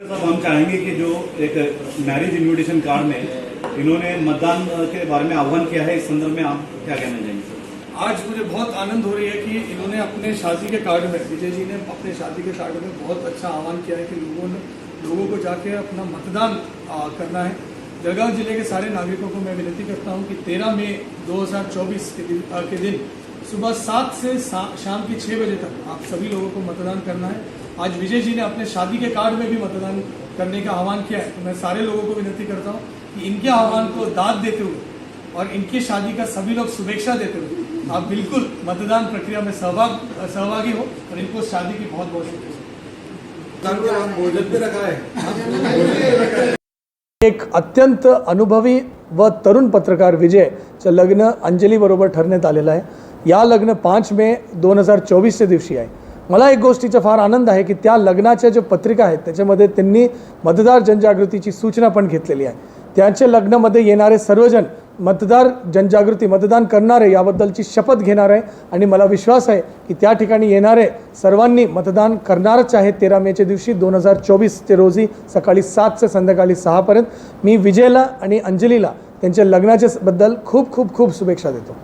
साहब, हम चाहेंगे कि जो एक मैरिज इन्विटेशन कार्ड में इन्होंने मतदान के बारे में आह्वान किया है, इस संदर्भ में आप क्या कहना चाहेंगे? आज मुझे बहुत आनंद हो रही है कि इन्होंने अपने शादी के कार्ड में, विजय जी ने अपने शादी के कार्ड में बहुत अच्छा आह्वान किया है कि लोगों ने, लोगों को जाके अपना मतदान करना है। जलगांव ज़िले के सारे नागरिकों को मैं विनती करता हूँ कि 13 मई दो के दिन सुबह सात से सा- शाम के छः बजे तक आप सभी लोगों को मतदान करना है। आज विजय जी ने अपने शादी के कार्ड में भी मतदान करने का आह्वान किया है। तो मैं सारे लोगों को विनती करता हूँ कि इनके आह्वान को दाद देते हुए और इनकी शादी का सभी लोग शुभेच्छा देते हुए आप बिल्कुल मतदान प्रक्रिया में सहभाग, सहभागी हो और इनको शादी की बहुत बहुत है एक अत्यंत अनुभवी व तरुण पत्रकार विजयचं लग्न अंजलीबरोबर ठरण्यात आलेलं आहे. या लग्न पाच मे दोन हजार चोवीसच्या दिवशी आहे. मला एक गोष्टीचा फार आनंद आहे की त्या लग्नाच्या ज्या पत्रिका आहेत त्याच्यामध्ये त्यांनी मतदार जनजागृतीची सूचना पण घेतलेली आहे. त्यांच्या लग्नामध्ये येणारे सर्वजण मतदार जनजागृती मतदान करणारे याबद्दलची शपथ घेणार आहे आणि मला विश्वास आहे की त्या ठिकाणी येणारे सर्वांनी मतदान करणारच आहे तेरा मेच्या दिवशी दोन हजार चोवीस ते रोजी सकाळी सात ते संध्याकाळी सहापर्यंत. मी विजयला आणि अंजलीला त्यांच्या लग्नाच्या बद्दल खूप खूप खूप शुभेच्छा देतो.